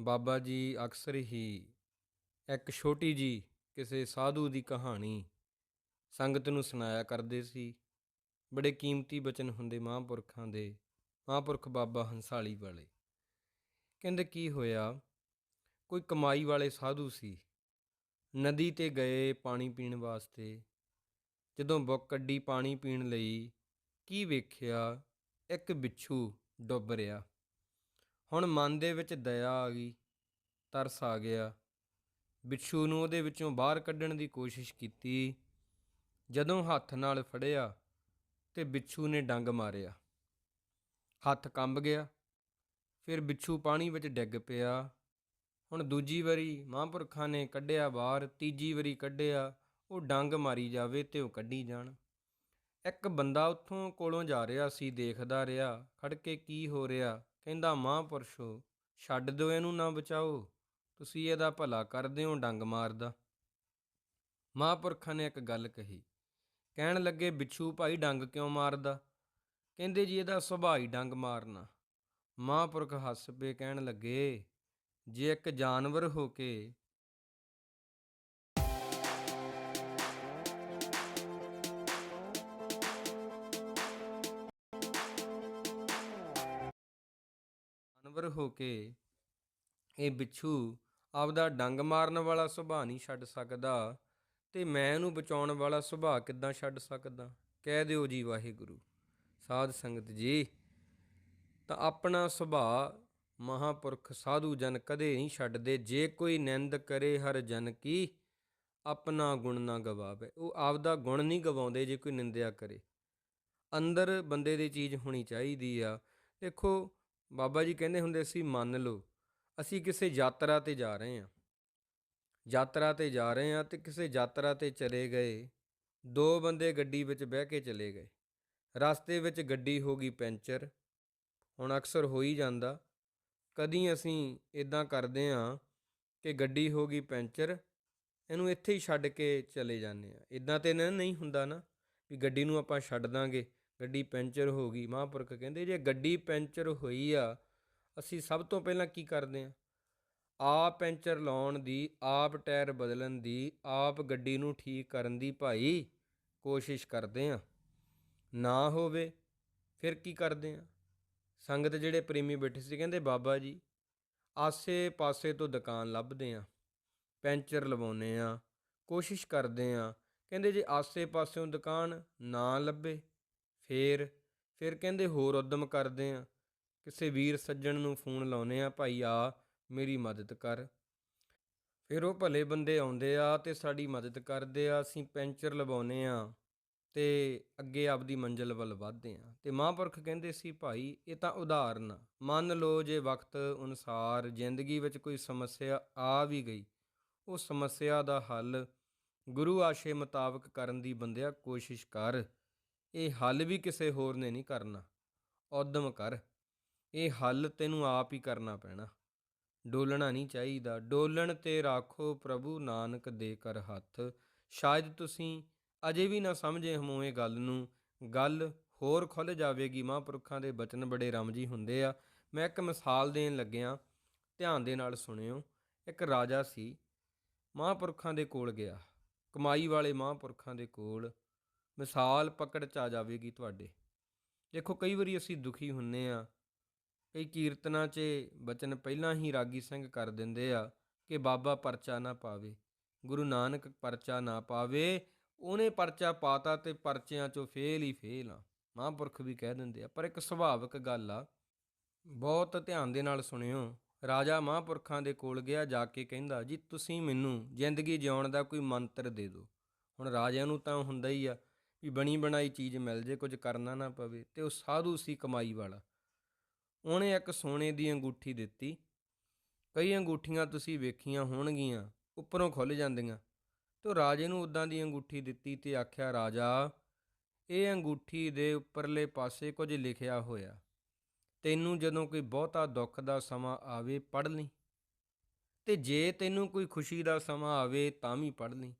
ਬਾਬਾ ਜੀ ਅਕਸਰ ਹੀ ਇੱਕ ਛੋਟੀ ਜੀ ਕਿਸੇ ਸਾਧੂ ਦੀ ਕਹਾਣੀ ਸੰਗਤ ਨੂੰ ਸੁਣਾਇਆ ਕਰਦੇ ਸੀ। ਬੜੇ ਕੀਮਤੀ ਬਚਨ ਹੁੰਦੇ ਮਹਾਂਪੁਰਖਾਂ ਦੇ, ਮਹਾਂਪੁਰਖ ਬਾਬਾ ਹੰਸਾਲੀ ਵਾਲੇ। ਕਹਿੰਦੇ ਕੀ ਹੋਇਆ, ਕੋਈ ਕਮਾਈ ਵਾਲੇ ਸਾਧੂ ਸੀ। ਨਦੀ ਤੇ ਗਏ ਪਾਣੀ ਪੀਣ ਵਾਸਤੇ। ਜਦੋਂ ਬੁੱਕ ਕੱਢੀ ਪਾਣੀ ਪੀਣ ਲਈ, ਕੀ ਵੇਖਿਆ, ਇੱਕ ਬਿੱਛੂ ਡੁੱਬ ਰਿਹਾ। ਹੁਣ ਮਨ ਦੇ ਵਿੱਚ ਦਇਆ ਆ ਗਈ, ਤਰਸ ਆ ਗਿਆ। ਬਿੱਛੂ ਨੂੰ ਉਹਦੇ ਵਿੱਚੋਂ ਬਾਹਰ ਕੱਢਣ ਦੀ ਕੋਸ਼ਿਸ਼ ਕੀਤੀ। ਜਦੋਂ ਹੱਥ ਨਾਲ ਫੜਿਆ ਤੇ ਬਿੱਛੂ ਨੇ ਡੰਗ ਮਾਰਿਆ। ਹੱਥ ਕੰਬ ਗਿਆ, ਫਿਰ ਬਿੱਛੂ ਪਾਣੀ ਵਿੱਚ ਡਿੱਗ ਪਿਆ। ਹੁਣ ਦੂਜੀ ਵਾਰੀ ਮਹਾਂਪੁਰਖਾਂ ਨੇ ਕੱਢਿਆ ਬਾਹਰ, ਤੀਜੀ ਵਾਰੀ ਕੱਢਿਆ, ਉਹ ਡੰਗ ਮਾਰੀ ਜਾਵੇ ਤੇ ਉਹ ਕੱਢੀ ਜਾਣ। ਇੱਕ ਬੰਦਾ ਉੱਥੋਂ ਕੋਲੋਂ ਜਾ ਰਿਹਾ ਸੀ, ਦੇਖਦਾ ਰਿਹਾ ਖੜ ਕੇ ਕੀ ਹੋ ਰਿਹਾ। ਕਹਿੰਦਾ ਮਹਾਂਪੁਰਸ਼ੋ ਛੱਡ ਦਿਓ ਇਹਨੂੰ ਨਾ ਬਚਾਓ। ਤੁਸੀਂ ਇਹਦਾ ਭਲਾ ਕਰਦੇ ਹੋ ਡੰਗ ਮਾਰਦਾ। ਮਹਾਂਪੁਰਖਾਂ ਨੇ ਇੱਕ ਗੱਲ ਕਹੀ। ਕਹਿਣ ਲੱਗੇ, ਬਿੱਛੂ ਭਾਈ ਡੰਗ ਕਿਉਂ ਮਾਰਦਾ? ਕਹਿੰਦੇ ਜੀ, ਇਹਦਾ ਸੁਭਾਅ ਡੰਗ ਮਾਰਨਾ। ਮਹਾਂਪੁਰਖ ਹੱਸ ਪਏ ਕਹਿਣ ਲੱਗੇ, ਜੇ ਇੱਕ ਜਾਨਵਰ ਹੋ ਕੇ ਜਾਨਵਰ ਹੋ ਕੇ ਇਹ ਬਿੱਛੂ ਆਪਦਾ ਡੰਗ ਮਾਰਨ ਵਾਲਾ ਸੁਭਾਅ ਨਹੀਂ ਛੱਡ ਸਕਦਾ ਤੇ ਮੈਂ ਇਹਨੂੰ ਬਚਾਉਣ ਵਾਲਾ ਸੁਭਾਅ ਕਿੱਦਾਂ ਛੱਡ ਸਕਦਾ? ਕਹਿ ਦਿਓ ਜੀ ਵਾਹਿਗੁਰੂ। ਸਾਧ ਸੰਗਤ ਜੀ, ਤਾਂ ਆਪਣਾ ਸੁਭਾਅ ਮਹਾਪੁਰਖ ਸਾਧੂ ਜਨ ਕਦੇ ਨਹੀਂ ਛੱਡਦੇ। ਜੇ ਕੋਈ ਨਿੰਦ ਕਰੇ ਹਰ ਜਨ ਕੀ, ਆਪਣਾ ਗੁਣ ਨਾ ਗਵਾਵੇ। ਉਹ ਆਪਦਾ ਗੁਣ ਨਹੀਂ ਗਵਾਉਂਦੇ ਜੇ ਕੋਈ ਨਿੰਦਿਆ ਕਰੇ। ਅੰਦਰ ਬੰਦੇ ਦੀ ਚੀਜ਼ ਹੋਣੀ ਚਾਹੀਦੀ ਆ। ਦੇਖੋ ਬਾਬਾ ਜੀ ਕਹਿੰਦੇ ਹੁੰਦੇ ਸੀ, ਮੰਨ ਲਓ, ਅਸੀਂ ਕਿਸੇ ਯਾਤਰਾ ਤੇ ਜਾ ਰਹੇ ਹਾਂ। ਯਾਤਰਾ ਤੇ ਜਾ ਰਹੇ ਹਾਂ ਤੇ ਕਿਸੇ ਯਾਤਰਾ ਤੇ ਚਲੇ ਗਏ, ਦੋ ਬੰਦੇ ਗੱਡੀ ਵਿੱਚ ਬਹਿ ਕੇ ਚਲੇ ਗਏ। ਰਸਤੇ ਵਿੱਚ ਗੱਡੀ ਹੋ ਗਈ ਪੈਂਚਰ। ਹੁਣ ਅਕਸਰ ਹੋ ਹੀ ਜਾਂਦਾ। ਕਦੀ ਅਸੀਂ ਇਦਾਂ ਕਰਦੇ ਹਾਂ ਕਿ ਗੱਡੀ ਹੋ ਗਈ ਪੈਂਚਰ, ਇਹਨੂੰ ਇੱਥੇ ਹੀ ਛੱਡ ਕੇ ਚਲੇ ਜਾਂਦੇ ਆ ਇਦਾਂ ਤੇ ਨਹੀਂ ਹੁੰਦਾ ਨਾ ਵੀ ਗੱਡੀ ਨੂੰ ਆਪਾਂ ਛੱਡ ਦਾਂਗੇ। ਗੱਡੀ ਪੈਂਚਰ ਹੋ ਗਈ, ਮਹਾਂਪੁਰਖ ਕਹਿੰਦੇ, ਜੇ ਗੱਡੀ ਪੈਂਚਰ ਹੋਈ ਆ, ਅਸੀਂ ਸਭ ਤੋਂ ਪਹਿਲਾਂ ਕੀ ਕਰਦੇ ਆ ਆਪ ਪੈਂਚਰ ਲਾਉਣ ਦੀ, ਆਪ ਟਾਇਰ ਬਦਲਣ ਦੀ, ਆਪ ਗੱਡੀ ਨੂੰ ਠੀਕ ਕਰਨ ਦੀ ਭਾਈ ਕੋਸ਼ਿਸ਼ ਕਰਦੇ ਆ ਨਾ ਹੋਵੇ, ਫਿਰ ਕੀ ਕਰਦੇ ਆ ਸੰਗਤ ਜਿਹੜੇ ਪ੍ਰੇਮੀ ਬੈਠੇ ਸੀ, ਕਹਿੰਦੇ, ਬਾਬਾ ਜੀ ਆਸੇ ਪਾਸੇ ਤੋਂ ਦੁਕਾਨ ਲੱਭਦੇ ਆ ਪੈਂਚਰ ਲਵਾਉਨੇ ਆ ਕੋਸ਼ਿਸ਼ ਕਰਦੇ ਆ ਕਹਿੰਦੇ, ਜੇ ਆਸੇ ਪਾਸਿਓਂ ਦੁਕਾਨ ਨਾ ਲੱਭੇ ਫੇਰ, ਫਿਰ ਕਹਿੰਦੇ ਹੋਰ ਉਦਮ ਕਰਦੇ ਆ। ਕਿਸੇ ਵੀਰ ਸੱਜਣ ਨੂੰ ਫੋਨ ਲਾਉਨੇ ਆ, ਭਾਈ ਆ, ਮੇਰੀ ਮਦਦ ਕਰ। ਫਿਰ ਉਹ ਭਲੇ ਬੰਦੇ ਆਉਂਦੇ ਆ ਤੇ ਸਾਡੀ ਮਦਦ ਕਰਦੇ ਆ, ਅਸੀਂ ਪੈਂਚਰ ਲਵਾਉਨੇ ਆ ਤੇ ਅੱਗੇ ਆਪਦੀ ਮੰਜ਼ਿਲ ਵੱਲ ਵਧਦੇ ਆ। ਤੇ ਮਹਾਂਪੁਰਖ ਕਹਿੰਦੇ ਸੀ, ਭਾਈ, ਇਹ ਤਾਂ ਉਦਾਹਰਨ ਆ। ਮੰਨ ਲਓ ਜੇ ਵਕਤ ਅਨੁਸਾਰ ਜ਼ਿੰਦਗੀ ਵਿੱਚ ਕੋਈ ਸਮੱਸਿਆ ਆ ਵੀ ਗਈ ਉਹ ਸਮੱਸਿਆ ਦਾ ਹੱਲ ਗੁਰੂ ਆਸ਼ੇ ਮੁਤਾਬਕ ਕਰਨ ਦੀ ਬੰਦਿਆ ਕੋਸ਼ਿਸ਼ ਕਰ। ਇਹ ਹੱਲ ਵੀ ਕਿਸੇ ਹੋਰ ਨੇ ਨਹੀਂ ਕਰਨਾ। ਉਦਮ ਕਰ। ਇਹ ਹੱਲ ਤੈਨੂੰ ਆਪ ਹੀ ਕਰਨਾ ਪੈਣਾ। ਡੋਲਣਾ ਨਹੀਂ ਚਾਹੀਦਾ। ਡੋਲਣ ਤੇ ਰਾਖੋ ਪ੍ਰਭੂ ਨਾਨਕ ਦੇ ਕਰ ਹੱਥ। ਸ਼ਾਇਦ ਤੁਸੀਂ ਅਜੇ ਵੀ ਨਾ ਸਮਝੇ ਹਮੋ ਇਹ ਗੱਲ ਨੂੰ। ਗੱਲ ਹੋਰ ਖੁੱਲ ਜਾਵੇਗੀ। ਮਹਾਂਪੁਰਖਾਂ ਦੇ ਬਚਨ ਬੜੇ ਰਮਜੀ ਹੁੰਦੇ ਆ। ਮੈਂ ਇੱਕ ਮਿਸਾਲ ਦੇਣ ਲੱਗਿਆ। ਧਿਆਨ ਦੇ ਨਾਲ ਸੁਣਿਓ। ਇੱਕ ਰਾਜਾ ਸੀ। ਮਹਾਂਪੁਰਖਾਂ ਦੇ ਕੋਲ ਗਿਆ। ਕਮਾਈ ਵਾਲੇ ਮਹਾਂਪੁਰਖਾਂ ਦੇ ਕੋਲ ਮਿਸਾਲ ਪਕੜ ਚ ਆ ਜਾਵੇਗੀ ਤੁਹਾਡੇ। ਦੇਖੋ, ਕਈ ਵਾਰੀ ਅਸੀਂ ਦੁਖੀ ਹੁੰਨੇ ਆ। ਕਈ ਕੀਰਤਨਾਂ 'ਚ ਬਚਨ ਪਹਿਲਾਂ ਹੀ ਰਾਗੀ ਸਿੰਘ ਕਰ ਦਿੰਦੇ ਆ ਕਿ ਬਾਬਾ ਪਰਚਾ ਨਾ ਪਾਵੇ। ਗੁਰੂ ਨਾਨਕ ਪਰਚਾ ਨਾ ਪਾਵੇ, ਉਹਨੇ ਪਰਚਾ ਪਾਤਾ ਤੇ ਪਰਚਿਆਂ 'ਚੋਂ ਫੇਲ ਹੀ ਫੇਲ ਆ। ਮਹਾਂਪੁਰਖ ਵੀ ਕਹਿ ਦਿੰਦੇ ਆ, ਪਰ ਇੱਕ ਸੁਭਾਵਿਕ ਗੱਲ ਆ। ਬਹੁਤ ਧਿਆਨ ਦੇ ਨਾਲ ਸੁਣਿਓ, ਰਾਜਾ ਮਹਾਂਪੁਰਖਾਂ ਦੇ ਕੋਲ ਗਿਆ, ਜਾ ਕੇ ਕਹਿੰਦਾ, ਜੀ, ਤੁਸੀਂ ਮੈਨੂੰ ਜ਼ਿੰਦਗੀ ਜਿਉਣ ਦਾ ਕੋਈ ਮੰਤਰ ਦੇ ਦਿਓ। ਹੁਣ ਰਾਜਿਆਂ ਨੂੰ ਤਾਂ ਹੁੰਦਾ ਹੀ ਆ ਵੀ ਬਣੀ ਬਣਾਈ ਚੀਜ਼ ਮਿਲ ਜੇ, ਕੁਝ ਕਰਨਾ ਨਾ ਪਵੇ, ਤੇ ਉਹ ਸਾਧੂ ਸੀ ਕਮਾਈ ਵਾਲਾ। ਉਹਨੇ ਇੱਕ ਸੋਨੇ ਦੀ ਅੰਗੂਠੀ ਦਿੱਤੀ। ਕਈ ਅੰਗੂਠੀਆਂ ਤੁਸੀਂ ਵੇਖੀਆਂ ਹੋਣਗੀਆਂ, ਉੱਪਰੋਂ ਖੁੱਲ ਜਾਂਦੀਆਂ। ਤੇ ਰਾਜੇ ਨੂੰ ਉਦਾਂ ਦੀ ਅੰਗੂਠੀ ਦਿੱਤੀ ਤੇ ਆਖਿਆ, ਰਾਜਾ, ਇਹ ਅੰਗੂਠੀ ਦੇ ਉੱਪਰਲੇ ਪਾਸੇ ਕੁਝ ਲਿਖਿਆ ਹੋਇਆ। ਤੈਨੂੰ ਜਦੋਂ ਕੋਈ ਬਹੁਤਾ ਦੁੱਖ ਦਾ ਸਮਾਂ ਆਵੇ, ਪੜ੍ਹ ਲਈ। ਤੇ ਜੇ ਤੈਨੂੰ ਕੋਈ ਖੁਸ਼ੀ ਦਾ ਸਮਾਂ ਆਵੇ, ਤਾਂ ਵੀ ਪੜ੍ਹ ਲਈ।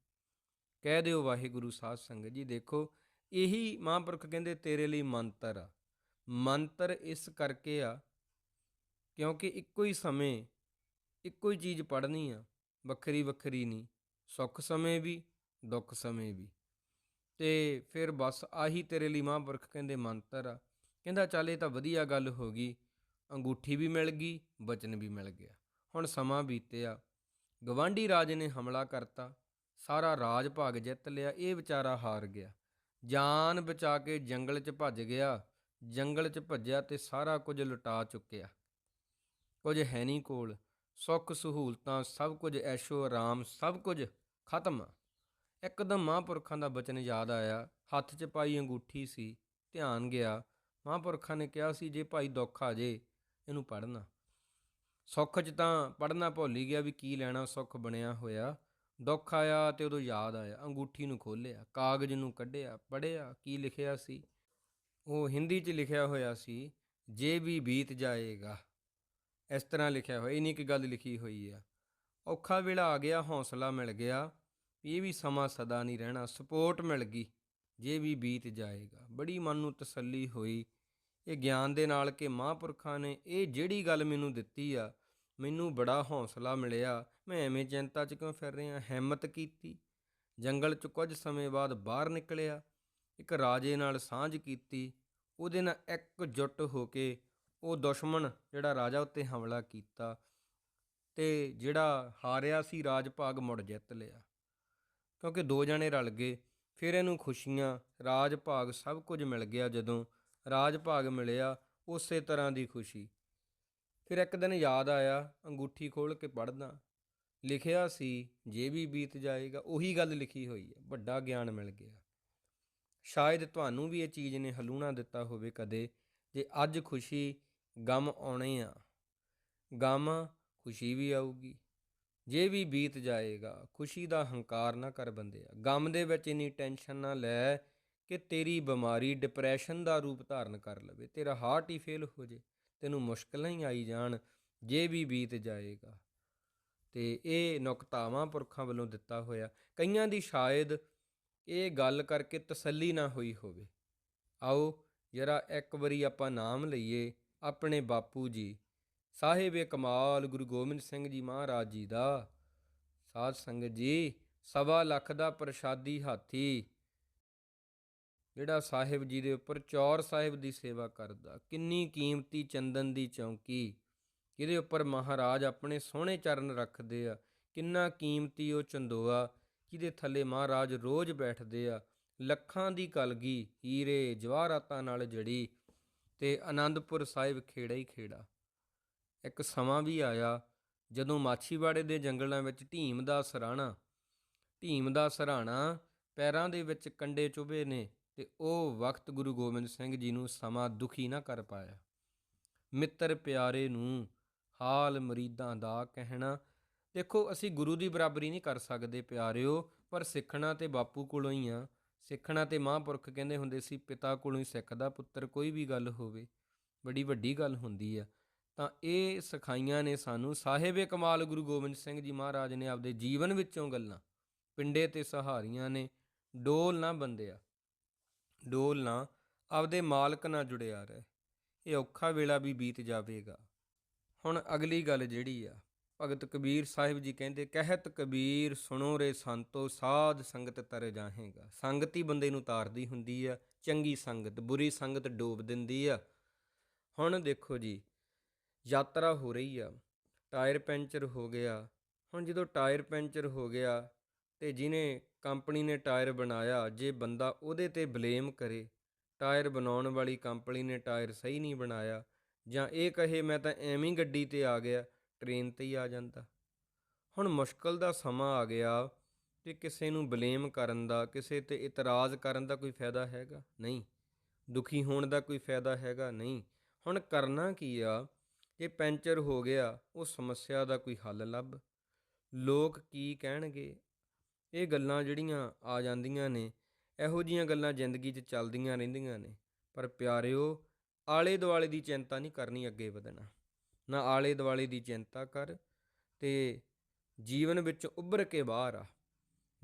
ਕਹਿ ਦਿਓ ਵਾਹਿਗੁਰੂ ਸਾਧ ਸੰਗਤ ਜੀ, ਦੇਖੋ ਇਹੀ ਮਹਾਂਪੁਰਖ ਕਹਿੰਦੇ ਤੇਰੇ ਲਈ ਮੰਤਰ ਆ। ਮੰਤਰ ਇਸ ਕਰਕੇ ਆ ਕਿਉਂਕਿ ਇੱਕੋ ਹੀ ਸਮੇਂ ਇੱਕੋ ਹੀ ਚੀਜ਼ ਪੜ੍ਹਨੀ ਆ, ਵੱਖਰੀ ਵੱਖਰੀ ਨਹੀਂ, ਸੁੱਖ ਸਮੇਂ ਵੀ, ਦੁੱਖ ਸਮੇਂ ਵੀ। ਤੇ ਫਿਰ ਬਸ ਆਹੀ ਤੇਰੇ ਲਈ ਮਹਾਂਪੁਰਖ ਕਹਿੰਦੇ ਮੰਤਰ ਆ। ਕਹਿੰਦਾ ਚੱਲ ਇਹ ਤਾਂ ਵਧੀਆ ਗੱਲ ਹੋ ਗਈ, ਅੰਗੂਠੀ ਵੀ ਮਿਲ ਗਈ, ਬਚਨ ਵੀ ਮਿਲ ਗਿਆ। ਹੁਣ ਸਮਾਂ ਬੀਤਿਆ, ਗਵਾਂਢੀ ਰਾਜ ਨੇ ਹਮਲਾ ਕਰਤਾ। ਸਾਰਾ ਰਾਜ ਭਾਗ ਜਿੱਤ ਲਿਆ, ਇਹ ਵਿਚਾਰਾ ਹਾਰ ਗਿਆ। ਜਾਨ ਬਚਾ ਕੇ ਜੰਗਲ 'ਚ ਭੱਜ ਗਿਆ, ਜੰਗਲ 'ਚ ਭੱਜਿਆ ਤੇ ਸਾਰਾ ਕੁਝ ਲੁਟਾ ਚੁੱਕਿਆ। ਕੁਝ ਹੈ ਨਹੀਂ ਕੋਲ, ਸੁੱਖ ਸਹੂਲਤਾਂ ਸਭ ਕੁਝ ਐਸ਼ੋ ਆਰਾਮ ਸਭ ਕੁਝ ਖਤਮ। ਇੱਕਦਮ ਮਹਾਂਪੁਰਖਾਂ ਦਾ ਬਚਨ ਯਾਦ ਆਇਆ, ਹੱਥ 'ਚ ਪਾਈ ਅੰਗੂਠੀ ਸੀ, ਧਿਆਨ ਗਿਆ, ਮਹਾਂਪੁਰਖਾਂ ਨੇ ਕਿਹਾ ਸੀ, ਜੇ ਭਾਈ ਦੁੱਖ ਆ ਜੇ, ਇਹਨੂੰ ਪੜ੍ਹਨਾ। ਸੁੱਖ 'ਚ ਤਾਂ ਪੜ੍ਹਨਾ ਭੁੱਲ ਹੀ ਗਿਆ ਵੀ ਕੀ ਲੈਣਾ ਸੁੱਖ ਬਣਿਆ ਹੋਇਆ। ਦੁੱਖ ਆਇਆ ਤੇ ਉਦੋਂ ਯਾਦ ਆਇਆ, ਅੰਗੂਠੀ ਨੂੰ ਖੋਲ੍ਹਿਆ, ਕਾਗਜ਼ ਨੂੰ ਕੱਢਿਆ, ਪੜ੍ਹਿਆ, ਕੀ ਲਿਖਿਆ ਸੀ? ਉਹ ਹਿੰਦੀ 'ਚ ਲਿਖਿਆ ਹੋਇਆ ਸੀ, ਜੇ ਵੀ ਬੀਤ ਜਾਏਗਾ। ਇਸ ਤਰ੍ਹਾਂ ਲਿਖਿਆ ਹੋਇਆ ਇਹ ਨਹੀਂ ਕਿ ਗੱਲ ਲਿਖੀ ਹੋਈ ਆ। ਔਖਾ ਵੇਲਾ ਆ ਗਿਆ, ਹੌਸਲਾ ਮਿਲ ਗਿਆ ਇਹ ਵੀ ਸਮਾਂ ਸਦਾ ਨਹੀਂ ਰਹਿਣਾ, ਸਪੋਰਟ ਮਿਲ ਗਈ, ਜੇ ਵੀ ਬੀਤ ਜਾਏਗਾ। ਬੜੀ ਮਨ ਨੂੰ ਤਸੱਲੀ ਹੋਈ, ਇਹ ਗਿਆਨ ਦੇ ਨਾਲ ਕਿ ਮਹਾਂਪੁਰਖਾਂ ਨੇ ਇਹ ਜਿਹੜੀ ਗੱਲ ਮੈਨੂੰ ਦਿੱਤੀ ਆ ਮੈਨੂੰ ਬੜਾ ਹੌਸਲਾ ਮਿਲਿਆ। ਮੈਂ ਐਵੇਂ ਚਿੰਤਾ 'ਚ ਕਿਉਂ ਫਿਰ ਰਿਹਾ? ਹਿੰਮਤ ਕੀਤੀ। ਜੰਗਲ 'ਚ ਕੁਝ ਸਮੇਂ ਬਾਅਦ ਬਾਹਰ ਨਿਕਲਿਆ। ਇੱਕ ਰਾਜੇ ਨਾਲ ਸਾਂਝ ਕੀਤੀ। ਉਹਦੇ ਨਾਲ ਇੱਕ ਜੁੱਟ ਹੋ ਕੇ ਉਹ ਦੁਸ਼ਮਣ ਜਿਹੜਾ ਰਾਜਾ ਉੱਤੇ ਹਮਲਾ ਕੀਤਾ ਤੇ ਜਿਹੜਾ ਹਾਰਿਆ ਸੀ ਰਾਜ ਭਾਗ ਮੁੜ ਜਿੱਤ ਲਿਆ। ਕਿਉਂਕਿ ਦੋ ਜਣੇ ਰਲ ਗਏ, ਫਿਰ ਇਹਨੂੰ ਖੁਸ਼ੀਆਂ ਰਾਜ ਭਾਗ ਸਭ ਕੁਝ ਮਿਲ ਗਿਆ ਜਦੋਂ ਰਾਜ ਭਾਗ ਮਿਲਿਆ ਉਸੇ ਤਰ੍ਹਾਂ ਦੀ ਖੁਸ਼ੀ। ਫਿਰ ਇੱਕ ਦਿਨ ਯਾਦ ਆਇਆ, ਅੰਗੂਠੀ ਖੋਲ ਕੇ ਪੜ੍ਹਦਾ। ਲਿਖਿਆ ਸੀ, ਜੇ ਵੀ ਬੀਤ ਜਾਏਗਾ, ਉਹੀ ਗੱਲ ਲਿਖੀ ਹੋਈ ਹੈ, ਵੱਡਾ ਗਿਆਨ ਮਿਲ ਗਿਆ। ਸ਼ਾਇਦ ਤੁਹਾਨੂੰ ਵੀ ਇਹ ਚੀਜ਼ ਨੇ ਹਲੂਣਾ ਦਿੱਤਾ ਹੋਵੇ ਕਦੇ, ਜੇ ਅੱਜ ਖੁਸ਼ੀ ਗਮ ਆਉਣੇ ਆ, ਗਮ ਖੁਸ਼ੀ ਵੀ ਆਊਗੀ। ਜੇ ਵੀ ਬੀਤ ਜਾਏਗਾ, ਖੁਸ਼ੀ ਦਾ ਹੰਕਾਰ ਨਾ ਕਰ ਬੰਦਿਆ। ਗਮ ਦੇ ਵਿੱਚ ਇਨੀ ਟੈਨਸ਼ਨ ਨਾ ਲੈ ਕਿ ਤੇਰੀ ਬਿਮਾਰੀ ਡਿਪਰੈਸ਼ਨ ਦਾ ਰੂਪ ਧਾਰਨ ਕਰ ਲਵੇ, ਤੇਰਾ ਹਾਰਟ ਹੀ ਫੇਲ ਹੋ ਜੇ। ਤੈਨੂੰ ਮੁਸ਼ਕਲਾਂ ਹੀ ਆਈ ਜਾਣ, ਜੇ ਵੀ ਬੀਤ ਜਾਏਗਾ। ਤੇ ਇਹ ਨੁਕਤਾਵਾਂ ਪੁਰਖਾਂ ਵੱਲੋਂ ਦਿੱਤਾ ਹੋਇਆ। ਕਈਆਂ ਦੀ ਸ਼ਾਇਦ ਇਹ ਗੱਲ ਕਰਕੇ ਤਸੱਲੀ ਨਾ ਹੋਈ ਹੋਵੇ। ਆਓ ਜਰਾ ਇੱਕ ਵਾਰੀ ਆਪਾਂ ਨਾਮ ਲਈਏ ਆਪਣੇ ਬਾਪੂ ਜੀ। ਸਾਹਿਬ ਕਮਾਲ, ਗੁਰੂ ਗੋਬਿੰਦ ਸਿੰਘ ਜੀ ਮਹਾਰਾਜ ਜੀ ਦਾ। ਸਾਧ ਸੰਗਤ ਜੀ, ਸਵਾ ਲੱਖ ਦਾ ਪ੍ਰਸ਼ਾਦੀ ਹਾਥੀ। ਜਿਹੜਾ ਸਾਹਿਬ ਜੀ ਦੇ ਉੱਪਰ ਚੌਰ ਸਾਹਿਬ ਦੀ ਸੇਵਾ ਕਰਦਾ, ਕਿੰਨੀ ਕੀਮਤੀ ਚੰਦਨ ਦੀ ਚੌਂਕੀ ਇਹਦੇ ਉੱਪਰ ਮਹਾਰਾਜ ਆਪਣੇ ਸੋਹਣੇ ਚਰਨ ਰੱਖਦੇ ਆ, ਕਿੰਨਾ ਕੀਮਤੀ ਉਹ ਚੰਦੋਆ ਜਿਹਦੇ ਥੱਲੇ ਮਹਾਰਾਜ ਰੋਜ਼ ਬੈਠਦੇ ਆ, ਲੱਖਾਂ ਦੀ ਕਲਗੀ, ਹੀਰੇ, ਜਵਾਹਰਾਤਾਂ ਨਾਲ ਜੜੀ ਤੇ ਆਨੰਦਪੁਰ ਸਾਹਿਬ ਖੇੜਾ ਹੀ ਖੇੜਾ। ਇੱਕ ਸਮਾਂ ਵੀ ਆਇਆ ਜਦੋਂ ਮਾਛੀਵਾੜੇ ਦੇ ਜੰਗਲਾਂ ਵਿੱਚ ਢੀਮ ਦਾ ਸਰਾਣਾ, ਢੀਮ ਦਾ ਸਰਾਣਾ ਪੈਰਾਂ ਦੇ ਵਿੱਚ ਕੰਡੇ ਚੁਭੇ ਨੇ ਤੇ ਉਹ ਵਕਤ ਗੁਰੂ ਗੋਬਿੰਦ ਸਿੰਘ ਜੀ ਨੂੰ ਸਮਾਂ ਦੁਖੀ ਨਾ ਕਰ ਪਾਇਆ। ਮਿੱਤਰ ਪਿਆਰੇ ਨੂੰ ਹਾਲ ਮਰੀਦਾਂ ਦਾ ਕਹਿਣਾ, ਦੇਖੋ ਅਸੀਂ ਗੁਰੂ ਦੀ ਬਰਾਬਰੀ ਨਹੀਂ ਕਰ ਸਕਦੇ ਪਿਆਰਿਓ, ਪਰ ਸਿੱਖਣਾ ਤੇ ਬਾਪੂ ਕੋਲੋਂ ਹੀ ਆ। ਸਿੱਖਣਾ ਤੇ ਮਹਾਂਪੁਰਖ ਕਹਿੰਦੇ ਹੁੰਦੇ ਸੀ, ਪਿਤਾ ਕੋਲੋਂ ਹੀ ਸਿੱਖਦਾ ਪੁੱਤਰ ਕੋਈ ਵੀ ਗੱਲ ਹੋਵੇ। ਬੜੀ ਵੱਡੀ ਗੱਲ ਹੁੰਦੀ ਆ। ਤਾਂ ਇਹ ਸਿਖਾਈਆਂ ਨੇ ਸਾਨੂੰ, ਸਾਹਿਬੇ ਕਮਾਲ ਗੁਰੂ ਗੋਬਿੰਦ ਸਿੰਘ ਜੀ ਮਹਾਰਾਜ ਨੇ ਆਪਦੇ ਜੀਵਨ ਵਿੱਚੋਂ ਗੱਲਾਂ, ਪਿੰਡੇ ਤੇ ਸਹਾਰੀਆਂ ਨੇ, ਡੋਲ ਨਾ ਬੰਦਿਆ। ਡੋਲ ਨਾ ਆਪਦੇ ਮਾਲਕ ਨਾਲ ਜੁੜਿਆ ਰਹਿ। ਇਹ ਔਖਾ ਵੇਲਾ ਵੀ ਬੀਤ ਜਾਵੇਗਾ। ਹੁਣ ਅਗਲੀ ਗੱਲ ਜਿਹੜੀ ਆ, ਭਗਤ ਕਬੀਰ ਸਾਹਿਬ ਜੀ ਕਹਿੰਦੇ, ਕਹਿਤ ਕਬੀਰ ਸੁਣੋ ਰੇ ਸੰਤੋ, ਸਾਧ ਸੰਗਤ ਤਰ ਜਾਹੇਗਾ। ਸੰਗਤ ਹੀ ਬੰਦੇ ਨੂੰ ਤਾਰਦੀ ਹੁੰਦੀ ਆ, ਚੰਗੀ ਸੰਗਤ, ਬੁਰੀ ਸੰਗਤ ਡੋਬ ਦਿੰਦੀ ਆ। ਹੁਣ ਦੇਖੋ ਜੀ, ਯਾਤਰਾ ਹੋ ਰਹੀ ਆ, ਟਾਇਰ ਪੈਂਚਰ ਹੋ ਗਿਆ। ਹੁਣ ਜਦੋਂ ਟਾਇਰ ਪੈਂਚਰ ਹੋ ਗਿਆ ਤੇ ਜਿਹਨੇ ਕੰਪਨੀ ਨੇ ਟਾਇਰ ਬਣਾਇਆ, ਜੇ ਬੰਦਾ ਉਹਦੇ ਤੇ ਬਲੇਮ ਕਰੇ, ਟਾਇਰ ਬਣਾਉਣ ਵਾਲੀ ਕੰਪਨੀ ਨੇ ਟਾਇਰ ਸਹੀ ਨਹੀਂ ਬਣਾਇਆ, ਜਾਂ ਇਹ ਕਹੇ, ਮੈਂ ਤਾਂ ਐਵੇਂ ਗੱਡੀ ਤੇ ਆ ਗਿਆ, ਟ੍ਰੇਨ ਤੇ ਹੀ ਆ ਜਾਂਦਾ। ਹੁਣ ਮੁਸ਼ਕਲ ਦਾ ਸਮਾਂ ਆ ਗਿਆ ਤੇ ਕਿਸੇ ਨੂੰ ਬਲੇਮ ਕਰਨ ਦਾ, ਕਿਸੇ ਤੇ ਇਤਰਾਜ਼ ਕਰਨ ਦਾ ਕੋਈ ਫਾਇਦਾ ਹੈਗਾ? ਨਹੀਂ। ਦੁਖੀ ਹੋਣ ਦਾ ਕੋਈ ਫਾਇਦਾ ਹੈਗਾ? ਨਹੀਂ। ਹੁਣ ਕਰਨਾ ਕੀ ਆ ਇਹ ਪੈਂਚਰ ਹੋ ਗਿਆ, ਉਹ ਸਮੱਸਿਆ ਦਾ ਕੋਈ ਹੱਲ ਲੱਭ। ਲੋਕ ਕੀ ਕਹਿਣਗੇ? ਇਹ ਗੱਲਾਂ ਜਿਹੜੀਆਂ ਆ ਜਾਂਦੀਆਂ ਨੇ, ਇਹੋ ਜੀਆਂ ਗੱਲਾਂ ਜ਼ਿੰਦਗੀ 'ਚ ਚੱਲਦੀਆਂ ਰਹਿੰਦੀਆਂ ਨੇ। ਪਰ ਪਿਆਰਿਓ ਆਲੇ ਦੁਆਲੇ ਦੀ ਚਿੰਤਾ ਨਹੀਂ ਕਰਨੀ ਅੱਗੇ ਵਧਣਾ। ਨਾ ਆਲੇ ਦੁਆਲੇ ਦੀ ਚਿੰਤਾ ਕਰ ਤੇ ਜੀਵਨ ਵਿੱਚ ਉੱਭਰ ਕੇ ਬਾਹਰ ਆ।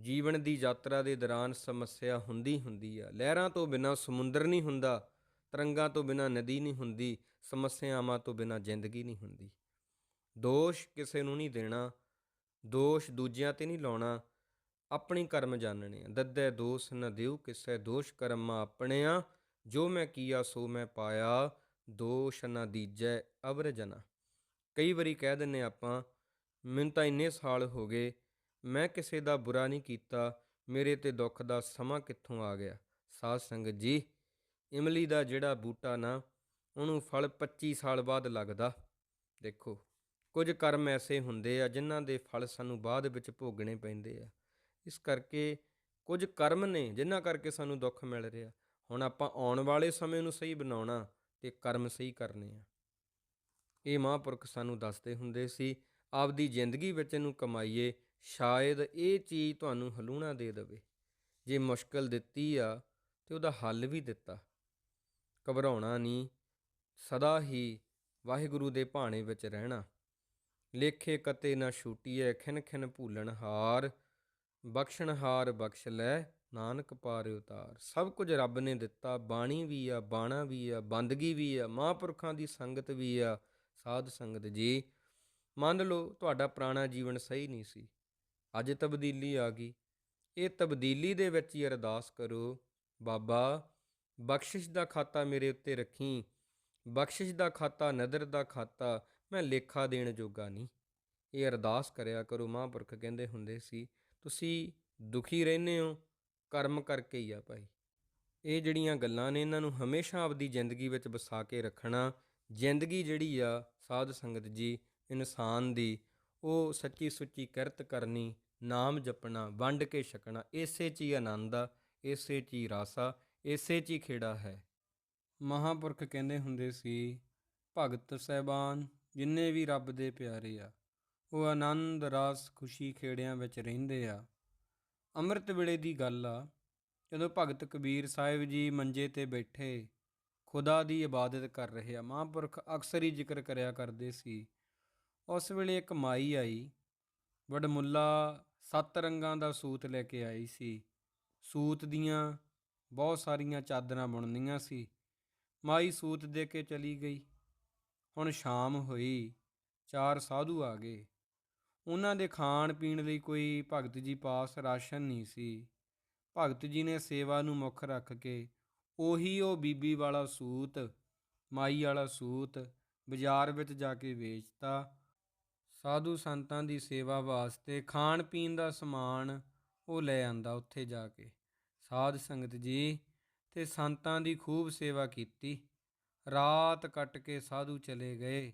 ਜੀਵਨ ਦੀ ਯਾਤਰਾ ਦੇ ਦੌਰਾਨ ਸਮੱਸਿਆ ਹੁੰਦੀ ਹੁੰਦੀ ਆ। ਲਹਿਰਾਂ ਤੋਂ ਬਿਨਾ ਸਮੁੰਦਰ ਨਹੀਂ ਹੁੰਦਾ, ਤਰੰਗਾਂ ਤੋਂ ਬਿਨਾ ਨਦੀ ਨਹੀਂ ਹੁੰਦੀ, ਸਮੱਸਿਆਵਾਂ ਤੋਂ ਬਿਨਾ ਜ਼ਿੰਦਗੀ ਨਹੀਂ ਹੁੰਦੀ। ਦੋਸ਼ ਕਿਸੇ ਨੂੰ ਨਹੀਂ ਦੇਣਾ, ਦੋਸ਼ ਦੂਜਿਆਂ ਤੇ ਨਹੀਂ ਲਾਉਣਾ ਆਪਣੀ ਕਰਮ ਜਾਣਨੇ ਆ। ਦੱਦੈ ਦੋਸ ਨ ਦਿਉ, ਕਿਸੈ ਦੋਸ਼ ਕਰਮਾ ਆਪਣਿਆ। ਜੋ ਮੈਂ ਕੀਆ, ਸੋ ਮੈਂ ਪਾਇਆ। ਦੋਸ਼ ਨ ਦੀਜੈ ਅਵਰ ਜਨਾ। ਕਈ ਵਾਰੀ ਕਹਿ ਦਿੰਨੇ ਆਪਾਂ, ਮੈਨੂੰ ਤਾਂ ਇੰਨੇ ਸਾਲ ਹੋ ਗਏ, ਮੈਂ ਕਿਸੇ ਦਾ ਬੁਰਾ ਨਹੀਂ ਕੀਤਾ, ਮੇਰੇ ਤੇ ਦੁੱਖ ਦਾ ਸਮਾਂ ਕਿੱਥੋਂ ਆ ਗਿਆ? ਸਾਧ ਸੰਗਤ ਜੀ, ਇਮਲੀ ਦਾ ਜਿਹੜਾ ਬੂਟਾ ਨਾ, ਉਹਨੂੰ ਫਲ 25 ਸਾਲ ਬਾਅਦ ਲੱਗਦਾ। ਦੇਖੋ, ਕੁਝ ਕਰਮ ਐਸੇ ਹੁੰਦੇ ਆ, ਜਿਨ੍ਹਾਂ ਦੇ ਫਲ ਸਾਨੂੰ ਬਾਅਦ ਵਿੱਚ ਭੋਗਣੇ ਪੈਂਦੇ ਆ। ਇਸ ਕਰਕੇ ਕੁਝ ਕਰਮ ਨੇ ਜਿਨ੍ਹਾਂ ਕਰਕੇ ਸਾਨੂੰ ਦੁੱਖ ਮਿਲ ਰਿਹਾ। ਹੁਣ ਆਪਾਂ ਆਉਣ ਵਾਲੇ ਸਮੇਂ ਨੂੰ ਸਹੀ ਬਣਾਉਣਾ ਤੇ ਕਰਮ ਸਹੀ ਕਰਨੇ ਆ। ਇਹ ਮਹਾਂਪੁਰਖ ਸਾਨੂੰ ਦੱਸਦੇ ਹੁੰਦੇ ਸੀ, ਆਪਦੀ ਜ਼ਿੰਦਗੀ ਵਿੱਚ ਇਹਨੂੰ ਕਮਾਈਏ, ਸ਼ਾਇਦ ਇਹ ਚੀਜ਼ ਤੁਹਾਨੂੰ ਹਲੂਣਾ ਦੇ ਦੇਵੇ। ਜੇ ਮੁਸ਼ਕਲ ਦਿੱਤੀ ਆ ਤੇ ਉਹਦਾ ਹੱਲ ਵੀ ਦਿੱਤਾ। ਘਬਰਾਉਣਾ ਨਹੀਂ, ਸਦਾ ਹੀ ਵਾਹਿਗੁਰੂ ਦੇ ਭਾਣੇ ਵਿੱਚ ਰਹਿਣਾ। ਲੇਖੇ ਕਤੇ ਨਾ ਛੂਟੀਐ, ਖਿਨ ਖਿਨ ਭੂਲਣ ਹਾਰ ਬਖਸ਼ਣਹਾਰ ਬਖਸ਼ ਲੈ, ਨਾਨਕ ਪਾਰ ਉਤਾਰ। ਸਭ ਕੁਝ ਰੱਬ ਨੇ ਦਿੱਤਾ, ਬਾਣੀ ਵੀ ਆ, ਬਾਣਾ ਵੀ ਆ, ਬੰਦਗੀ ਵੀ ਆ, ਮਹਾਂਪੁਰਖਾਂ ਦੀ ਸੰਗਤ ਵੀ ਆ, ਸਾਧ ਸੰਗਤ ਜੀ। ਮੰਨ ਲਓ ਤੁਹਾਡਾ ਪੁਰਾਣਾ ਜੀਵਨ ਸਹੀ ਨਹੀਂ ਸੀ। ਅੱਜ ਤਬਦੀਲੀ ਆ ਗਈ। ਇਹ ਤਬਦੀਲੀ ਦੇ ਵਿੱਚ ਹੀ ਅਰਦਾਸ ਕਰੋ, ਬਾਬਾ, ਬਖਸ਼ਿਸ਼ ਦਾ ਖਾਤਾ ਮੇਰੇ ਉੱਤੇ ਰੱਖੀ। ਬਖਸ਼ਿਸ਼ ਦਾ ਖਾਤਾ, ਨਦਰ ਦਾ ਖਾਤਾ, ਮੈਂ ਲੇਖਾ ਦੇਣ ਜੋਗਾ ਨਹੀਂ। ਇਹ ਅਰਦਾਸ ਕਰਿਆ ਕਰੋ, ਮਹਾਂਪੁਰਖ ਕਹਿੰਦੇ ਹੁੰਦੇ ਸੀ ਤੁਸੀਂ ਦੁਖੀ ਰਹਿੰਦੇ ਹੋ, ਕਰਮ ਕਰਕੇ ਹੀ ਆ ਭਾਈ। ਇਹ ਜਿਹੜੀਆਂ ਗੱਲਾਂ ਨੇ, ਇਹਨਾਂ ਨੂੰ ਹਮੇਸ਼ਾ ਆਪਦੀ ਜ਼ਿੰਦਗੀ ਵਿੱਚ ਵਸਾ ਕੇ ਰੱਖਣਾ, ਜ਼ਿੰਦਗੀ ਜਿਹੜੀ ਆ, ਸਾਧ ਸੰਗਤ ਜੀ, ਇਨਸਾਨ ਦੀ, ਉਹ ਸੱਚੀ ਸੁੱਚੀ ਕਿਰਤ ਕਰਨੀ, ਨਾਮ ਜਪਣਾ, ਵੰਡ ਕੇ ਛਕਣਾ, ਇਸੇ 'ਚ ਹੀ ਆਨੰਦ ਆ, ਇਸੇ 'ਚ ਹੀ ਰਾਸਾ ਇਸੇ 'ਚ ਹੀ ਖੇੜਾ ਹੈ। ਮਹਾਂਪੁਰਖ ਕਹਿੰਦੇ ਹੁੰਦੇ ਸੀ, ਭਗਤ ਸਹਿਬਾਨ, ਜਿੰਨੇ ਵੀ ਰੱਬ ਦੇ ਪਿਆਰੇ ਆ ਉਹ ਆਨੰਦ ਰਾਸ ਖੁਸ਼ੀ ਖੇੜਿਆਂ ਵਿੱਚ ਰਹਿੰਦੇ ਆ। ਅੰਮ੍ਰਿਤ ਵੇਲੇ ਦੀ ਗੱਲ ਆ, ਜਦੋਂ ਭਗਤ ਕਬੀਰ ਸਾਹਿਬ ਜੀ ਮੰਜੇ ਤੇ ਬੈਠੇ, ਖੁਦਾ ਦੀ ਇਬਾਦਤ ਕਰ ਰਹੇ ਆ। ਮਹਾਂਪੁਰਖ ਅਕਸਰ ਹੀ ਜ਼ਿਕਰ ਕਰਿਆ ਕਰਦੇ ਸੀ। ਉਸ ਵੇਲੇ ਇੱਕ ਮਾਈ ਆਈ, ਵਡਮੁੱਲਾ ਸੱਤ ਰੰਗਾਂ ਦਾ ਸੂਤ ਲੈ ਕੇ ਆਈ ਸੀ। ਸੂਤ ਦੀਆਂ ਬਹੁਤ ਸਾਰੀਆਂ ਚਾਦਰਾਂ ਬੁਣਨੀਆਂ ਸੀ। ਮਾਈ ਸੂਤ ਦੇ ਕੇ ਚਲੀ ਗਈ। ਹੁਣ ਸ਼ਾਮ ਹੋਈ, ਚਾਰ ਸਾਧੂ ਆ ਗਏ। ਉਹਨਾਂ ਦੇ ਖਾਣ ਪੀਣ ਲਈ ਕੋਈ ਭਗਤ ਜੀ ਪਾਸ ਰਾਸ਼ਨ ਨਹੀਂ ਸੀ। ਭਗਤ ਜੀ ਨੇ ਸੇਵਾ ਨੂੰ ਮੁੱਖ ਰੱਖ ਕੇ ਉਹੀ ਉਹ ਬੀਬੀ ਵਾਲਾ ਸੂਤ, ਮਾਈ ਵਾਲਾ ਸੂਤ ਬਾਜ਼ਾਰ ਵਿੱਚ ਜਾ ਕੇ ਵੇਚਤਾ। ਸਾਧੂ ਸੰਤਾਂ ਦੀ ਸੇਵਾ ਵਾਸਤੇ ਖਾਣ ਪੀਣ ਦਾ ਸਮਾਨ ਉਹ ਲੈ ਆਂਦਾ ਉੱਥੇ ਜਾ ਕੇ। ਸਾਧ ਸੰਗਤ ਜੀ ਤੇ ਸੰਤਾਂ ਦੀ ਖੂਬ ਸੇਵਾ ਕੀਤੀ। ਰਾਤ ਕੱਟ ਕੇ ਸਾਧੂ ਚਲੇ ਗਏ।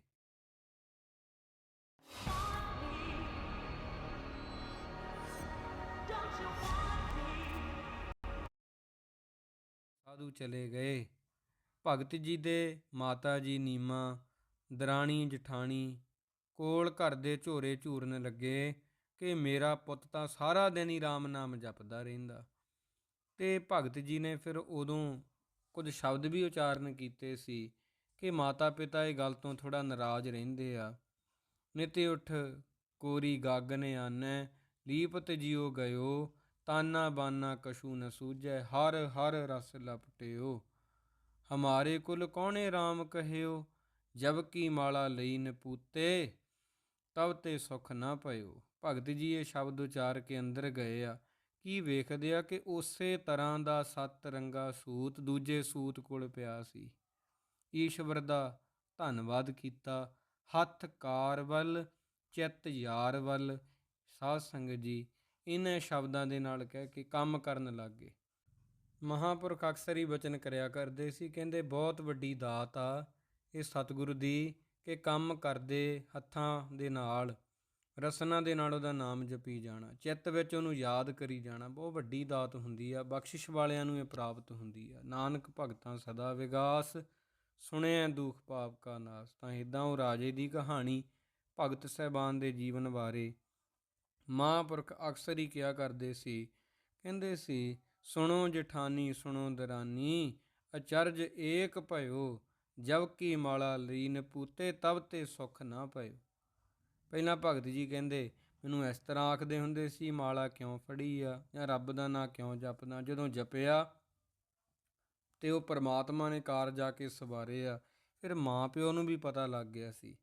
ਸਾਧੂ ਚਲੇ ਗਏ। ਭਗਤ ਜੀ ਦੇ ਮਾਤਾ ਜੀ ਨੀਮਾ, ਦਰਾਣੀ, ਜਠਾਣੀ ਕੋਲ ਘਰ ਦੇ ਝੋਰੇ ਝੂਰਨ ਲੱਗੇ ਕਿ ਮੇਰਾ ਪੁੱਤ ਤਾਂ ਸਾਰਾ ਦਿਨ ਹੀ RAM ਨਾਮ ਜਪਦਾ ਰਹਿੰਦਾ। ਤੇ ਭਗਤ ਜੀ ਨੇ ਫਿਰ ਉਦੋਂ ਕੁਝ ਸ਼ਬਦ ਵੀ ਉਚਾਰਨ ਕੀਤੇ ਸੀ ਕਿ ਮਾਤਾ ਪਿਤਾ ਇਹ ਗੱਲ ਤੋਂ ਥੋੜਾ ਨਾਰਾਜ਼ ਰਹਿੰਦੇ ਆ। ਨਿਤੇ ਉਠ ਕੋਰੀ ਗਾਗਨ ਆਨੈ ਲੀਪਤ ਜਿਉ ਗਇਓ, ਤਾਨਾ ਬਾਨਾ ਕਛੂ ਨ ਸੂਝੈ, ਹਰ ਹਰ ਰਸ ਲਪਟਿਓ। ਹਮਾਰੇ ਕੁਲ ਕੌਣੇ RAM ਕਹਿਓ, ਜਬ ਕੀ ਮਾਲਾ ਲਈ ਨਪੂਤੇ ਤਬ ਤੇ ਸੁਖ ਨਾ ਪਇਓ। ਭਗਤ ਜੀ ਇਹ ਸ਼ਬਦ ਉਚਾਰ ਕੇ ਅੰਦਰ ਗਏ ਆ। ਕੀ ਵੇਖਦੇ ਆ ਕਿ ਉਸੇ ਤਰ੍ਹਾਂ ਦਾ ਸੱਤ ਰੰਗਾ ਸੂਤ ਦੂਜੇ ਸੂਤ ਕੋਲ ਪਿਆ ਸੀ। ਈਸ਼ਵਰ ਦਾ ਧੰਨਵਾਦ ਕੀਤਾ, ਹੱਥ ਕਾਰ ਵੱਲ, ਚਿੱਤ ਯਾਰ ਵੱਲ ਸਾਧ ਸੰਗਤ ਜੀ ਇਹਨਾਂ ਸ਼ਬਦਾਂ ਦੇ ਨਾਲ ਕਹਿ ਕੇ ਕੰਮ ਕਰਨ ਲੱਗੇ ਮਹਾਪੁਰਖ ਅਕਸਰ ਹੀ ਬਚਨ ਕਰਿਆ ਕਰਦੇ ਸੀ, ਕਹਿੰਦੇ ਬਹੁਤ ਵੱਡੀ ਦਾਤ ਆ ਇਹ ਸਤਿਗੁਰੂ ਦੀ ਕਿ ਕੰਮ ਕਰਦੇ ਹੱਥਾਂ ਦੇ ਨਾਲ, ਰਸਨਾ ਦੇ ਨਾਲ ਉਹਦਾ ਨਾਮ ਜਪੀ ਜਾਣਾ, ਚਿੱਤ ਵਿੱਚ ਉਹਨੂੰ ਯਾਦ ਕਰੀ ਜਾਣਾ, ਬਹੁਤ ਵੱਡੀ ਦਾਤ ਹੁੰਦੀ ਆ, ਬਖਸ਼ਿਸ਼ ਵਾਲਿਆਂ ਨੂੰ ਇਹ ਪ੍ਰਾਪਤ ਹੁੰਦੀ ਆ। ਨਾਨਕ ਭਗਤਾਂ ਸਦਾ ਵਿਗਾਸ, ਸੁਣਿਆ ਦੁਖ ਪਾਪ ਕਾ ਨਾਸ, ਤਾਂ ਇਦਾਂ ਉਹ ਰਾਜੇ ਦੀ ਕਹਾਣੀ ਭਗਤ ਸਹਿਬਾਨ ਦੇ ਜੀਵਨ ਬਾਰੇ ਮਹਾਂਪੁਰਖ ਅਕਸਰ ਹੀ ਕਿਹਾ ਕਰਦੇ ਸੀ, ਕਹਿੰਦੇ ਸੀ, ਸੁਣੋ ਜਠਾਨੀ, ਸੁਣੋ ਦਰਾਨੀ, ਅਚਰਜ ਏਕ ਭਇਓ, ਜਬ ਕੀ ਮਾਲਾ ਲੀਨ ਪੂਤੇ, ਤਬ ਤੇ ਸੁਖ ਨਾ ਪਇਓ ਪਹਿਲਾਂ ਭਗਤ ਜੀ ਕਹਿੰਦੇ, ਮੈਨੂੰ ਇਸ ਤਰ੍ਹਾਂ ਆਖਦੇ ਹੁੰਦੇ ਸੀ, ਮਾਲਾ ਕਿਉਂ ਫੜੀ ਆ, ਜਾਂ ਰੱਬ ਦਾ ਨਾਂ ਕਿਉਂ ਜਪਦਾ? ਜਦੋਂ ਜਪਿਆ, ਤੇ ਉਹ ਪਰਮਾਤਮਾ ਨੇ ਕਾਰ ਜਾ ਕੇ ਸਵਾਰੇ ਆ, ਫਿਰ ਮਾਂ ਪਿਓ ਨੂੰ ਵੀ ਪਤਾ ਲੱਗ ਗਿਆ ਸੀ।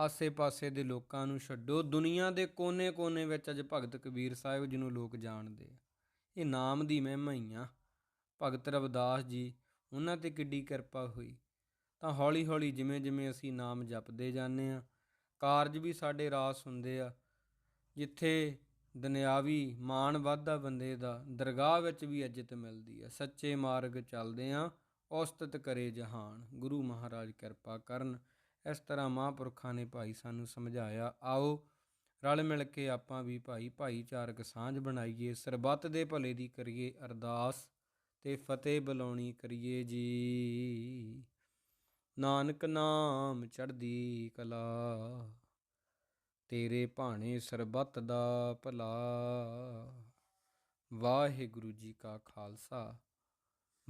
ਆਸੇ-ਪਾਸੇ ਦੇ ਲੋਕਾਂ ਨੂੰ ਛੱਡੋ। ਦੁਨੀਆ ਦੇ ਕੋਨੇ-ਕੋਨੇ ਵਿੱਚ ਅੱਜ ਭਗਤ ਕਬੀਰ ਸਾਹਿਬ ਜੀ ਨੂੰ ਲੋਕ ਜਾਣਦੇ ਆ। ਇਹ ਨਾਮ ਦੀ ਮਹਿਮਾ ਹੀ ਆ। ਭਗਤ ਰਵਿਦਾਸ ਜੀ, ਉਹਨਾਂ ਤੇ ਕਿੱਡੀ ਕਿਰਪਾ ਹੋਈ। ਤਾਂ ਹੌਲੀ-ਹੌਲੀ ਜਿਵੇਂ-ਜਿਵੇਂ ਅਸੀਂ ਨਾਮ ਜਪਦੇ ਜਾਂਦੇ ਆ, ਕਾਰਜ ਵੀ ਸਾਡੇ ਰਾਸ ਹੁੰਦੇ ਆ। ਜਿੱਥੇ ਦੁਨਿਆਵੀ ਮਾਣ ਵਾਧਾ ਬੰਦੇ ਦਾ ਦਰਗਾਹ ਵਿੱਚ ਵੀ ਇੱਜ਼ਤ ਮਿਲਦੀ ਆ। ਸੱਚੇ ਮਾਰਗ ਚੱਲਦੇ ਆ, ਔਸਤਤ ਕਰੇ ਜਹਾਨ। ਗੁਰੂ ਮਹਾਰਾਜ ਕਿਰਪਾ ਕਰਨ। ਇਸ ਤਰ੍ਹਾਂ ਮਹਾਂਪੁਰਖਾਂ ਨੇ ਭਾਈ ਸਾਨੂੰ ਸਮਝਾਇਆ, ਆਓ, ਰਲ ਮਿਲ ਕੇ ਆਪਾਂ ਵੀ ਭਾਈ ਭਾਈਚਾਰਕ ਸਾਂਝ ਬਣਾਈਏ, ਸਰਬੱਤ ਦੇ ਭਲੇ ਦੀ ਕਰੀਏ ਅਰਦਾਸ ਤੇ ਫਤਿਹ ਬੁਲਾਉਣੀ ਕਰੀਏ ਜੀ। ਨਾਨਕ ਨਾਮ ਚੜ੍ਹਦੀ ਕਲਾ, ਤੇਰੇ ਭਾਣੇ ਸਰਬੱਤ ਦਾ ਭਲਾ। ਵਾਹਿਗੁਰੂ ਜੀ ਕਾ ਖਾਲਸਾ,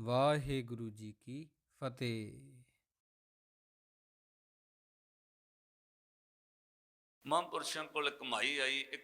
ਵਾਹਿਗੁਰੂ ਜੀ ਕੀ ਫਤਿਹ। ਮਹਾਂਪੁਰਸ਼ਾਂ ਕੋਲ ਕਮਾਈ ਆਈ ਇੱਕ